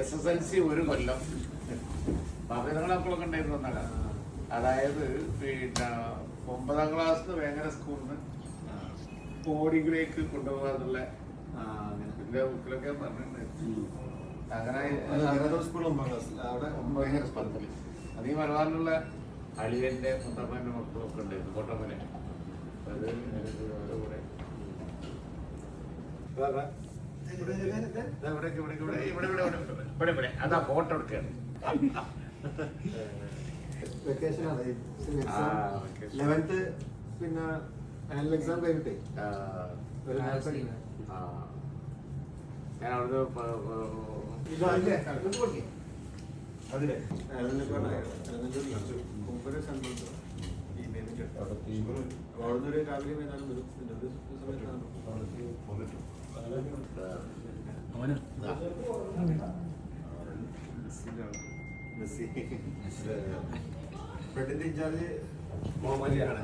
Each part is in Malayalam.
എസ് എസ് എൽ സി ഒരു കൊല്ലം. മക്കളൊക്കെ ഉണ്ടായിരുന്നു ഒന്നട അതായത് പിന്നെ ഒമ്പതാം ക്ലാസ് വേങ്ങര സ്കൂളിൽ നിന്ന് ബോർഡിംഗിലേക്ക് കൊണ്ടുപോകാന്നുള്ള എന്റെ ബുക്കിലൊക്കെ പറഞ്ഞിട്ടുണ്ട്. അങ്ങനെ സ്കൂൾ ഒമ്പതാം ക്ലാസ് അവിടെ ഭയങ്കര സ്പന്ദനം അത് ഈ മലബാറിലുള്ള അളിയന്റെ മുത്തപ്പന്റെ മക്കളൊക്കെ ഉണ്ടായിരുന്നു കോട്ടമല. അതാ ഫോട്ടോ എടുക്കുകയാണ് വെക്കേഷനാണ് ലെവൻത്ത് പിന്നെ ആനുവൽ എക്സാം കഴിഞ്ഞിട്ടേ ഞാൻ അവിടുന്ന് അതിലെ ഫ്രണ്ടിന്റെ ഇൻചാർജ് മുഹമ്മദ് ആണ്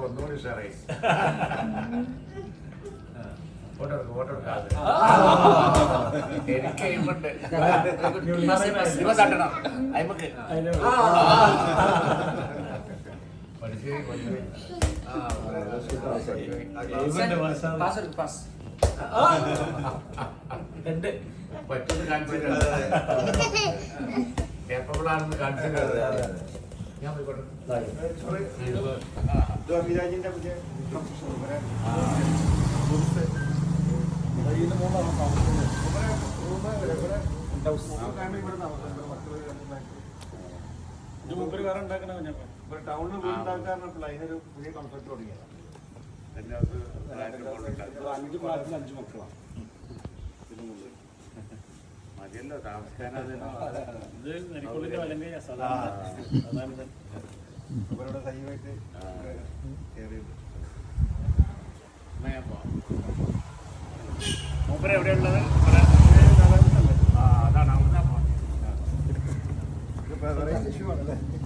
ഒന്നുകൂടി ഉഷാറായി എനിക്ക് അയിമുണ്ട് ഇവ തട്ടണം അയിമുക്ക് പറ്റുന്ന കാണിച്ചിട്ടുണ്ട് പേപ്പറിലാണെന്ന് കാണിച്ചിട്ടുണ്ട് ഞാൻ പോയിക്കോട്ടെ ദ്വാഹിരാജിന്റെ പുതിയ ഇവരെ ടൗണിൽ വീടുണ്ടാക്കാറുണ്ടല്ലോ അതിനൊരു പുതിയ കൺസെപ്റ്റ് തുടങ്ങിയതാണ് എന്നെ അത് ഫ്ലാറ്റ് കൊണ്ടുണ്ടാക്കി. അഞ്ച് പ്രായത്തിൽ അഞ്ച് മക്കളാണ്. മതിയല്ലോ താമസിക്കാൻ അത് അവരുടെ സജീവമായിട്ട് കയറിയത് മൂപ്പര് എവിടെയുള്ളത് 去吧，来。